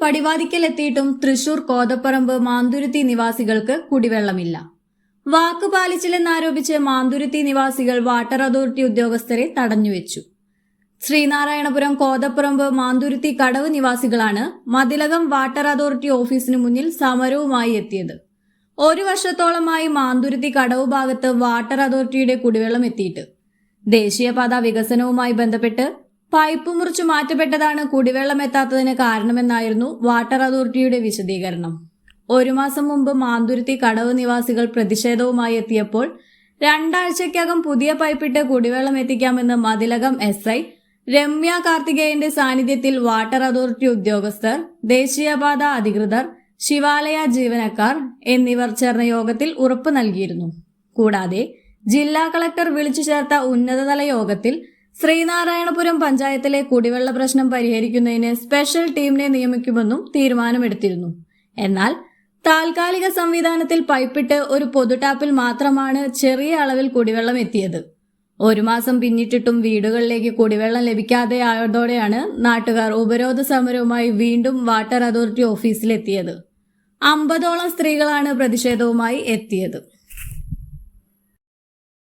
പടിവാതിക്കൽ എത്തിയിട്ടും തൃശൂർ കോതപ്പറമ്പ് മാന്തുരുത്തി നിവാസികൾക്ക് കുടിവെള്ളമില്ല. വാക്ക് പാലിച്ചില്ലെന്നാരോപിച്ച് മാന്തുരുത്തി നിവാസികൾ water authority ഉദ്യോഗസ്ഥരെ തടഞ്ഞുവെച്ചു. ശ്രീനാരായണപുരം കോതപ്പുറമ്പ് മാന്തുരുത്തി കടവ് നിവാസികളാണ് മതിലകം വാട്ടർ അതോറിറ്റി ഓഫീസിന് മുന്നിൽ സമരവുമായി എത്തിയത്. ഒരു വർഷത്തോളമായി മാന്തുരുത്തി കടവ് ഭാഗത്ത് വാട്ടർ അതോറിറ്റിയുടെ കുടിവെള്ളം എത്തിയിട്ട്. ദേശീയപാത വികസനവുമായി ബന്ധപ്പെട്ട് പൈപ്പ് മുറിച്ചു മാറ്റപ്പെട്ടതാണ് കുടിവെള്ളം എത്താത്തതിന് കാരണമെന്നായിരുന്നു വാട്ടർ അതോറിറ്റിയുടെ വിശദീകരണം. ഒരു മാസം മുമ്പ് മാന്തുരുത്തി കടവ് നിവാസികൾ പ്രതിഷേധവുമായി എത്തിയപ്പോൾ രണ്ടാഴ്ചയ്ക്കകം പുതിയ പൈപ്പിട്ട് കുടിവെള്ളം എത്തിക്കാമെന്ന് മതിലകം എസ് ഐ രമ്യ കാർത്തികേയന്റെ സാന്നിധ്യത്തിൽ വാട്ടർ അതോറിറ്റി ഉദ്യോഗസ്ഥർ ദേശീയപാത അധികൃതർ ശിവാലയ ജീവനക്കാർ എന്നിവർ ചേർന്ന യോഗത്തിൽ ഉറപ്പ് നൽകിയിരുന്നു. കൂടാതെ ജില്ലാ കളക്ടർ വിളിച്ചു ചേർത്ത ഉന്നതതല യോഗത്തിൽ ശ്രീനാരായണപുരം പഞ്ചായത്തിലെ കുടിവെള്ള പ്രശ്നം പരിഹരിക്കുന്നതിന് സ്പെഷ്യൽ ടീമിനെ നിയമിക്കുമെന്നും തീരുമാനമെടുത്തിരുന്നു. എന്നാൽ താൽക്കാലിക സംവിധാനത്തിൽ പൈപ്പിട്ട് ഒരു പൊതുടാപ്പിൽ മാത്രമാണ് ചെറിയ അളവിൽ കുടിവെള്ളം എത്തിയത്. ഒരു മാസം പിന്നിട്ടിട്ടും വീടുകളിലേക്ക് കുടിവെള്ളം ലഭിക്കാതെ ആയതോടെയാണ് നാട്ടുകാർ ഉപരോധ സമരവുമായി വീണ്ടും വാട്ടർ അതോറിറ്റി ഓഫീസിലെത്തിയത്. അമ്പതോളം സ്ത്രീകളാണ് പ്രതിഷേധവുമായി എത്തിയത്.